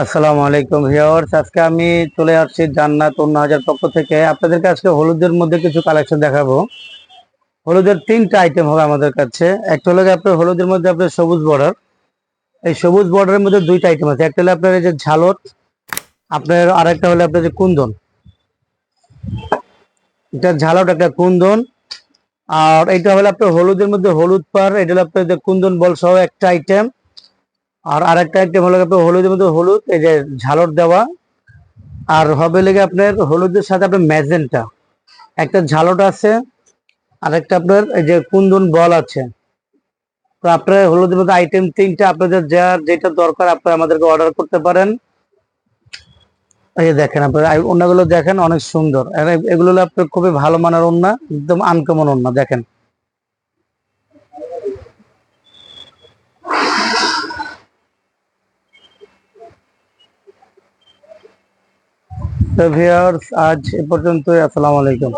আসসালামু আলাইকুম ভিউয়ার্স, আজকে আমি চলে আসছি জান্নাত অন্য হাজার পক্ষ থেকে। আপনাদেরকে আজকে হলুদের মধ্যে কিছু কালেকশন দেখাবো। হলুদের তিনটা আইটেম হবে আমাদের কাছে। একটা হলো আপনার হলুদের মধ্যে আপনার সবুজ বর্ডার এই সবুজ বর্ডারের মধ্যে দুইটা আইটেম আছে। একটা হলো আপনার এই যে ঝালট, আপনার আর একটা হলো আপনার যে কুন্দন। এটা ঝালট, একটা কুন্দন। আর এটা হলো আপনার হলুদের মধ্যে হলুদ পার এটা হলো আপনার যে কুন্দন বল সহ একটা আইটেম আর আরেকটা আইটেম হলো আপনার হলুদের মধ্যে হলুদ, এই যে ঝালর দেওয়া। আর হবে লেগে আপনার হলুদের সাথে আপনার ম্যাজেন্টা। একটা ঝালট আছে আর একটা আপনার এই যে কুন্দন বল আছে। তো আপনার হলুদের মধ্যে আইটেম তিনটা আপনাদের যার যেটা দরকার আপনারা আমাদেরকে অর্ডার করতে পারেন। এই যে দেখেন আপনারা ওড়নাগুলো দেখেন অনেক সুন্দর। এগুলো আপনার খুবই ভালো মানের ওড়না, একদম আনকমন ওড়না, দেখেন। তো ভিউয়ার্স আজ এ পর্যন্তই আসসালামু আলাইকুম।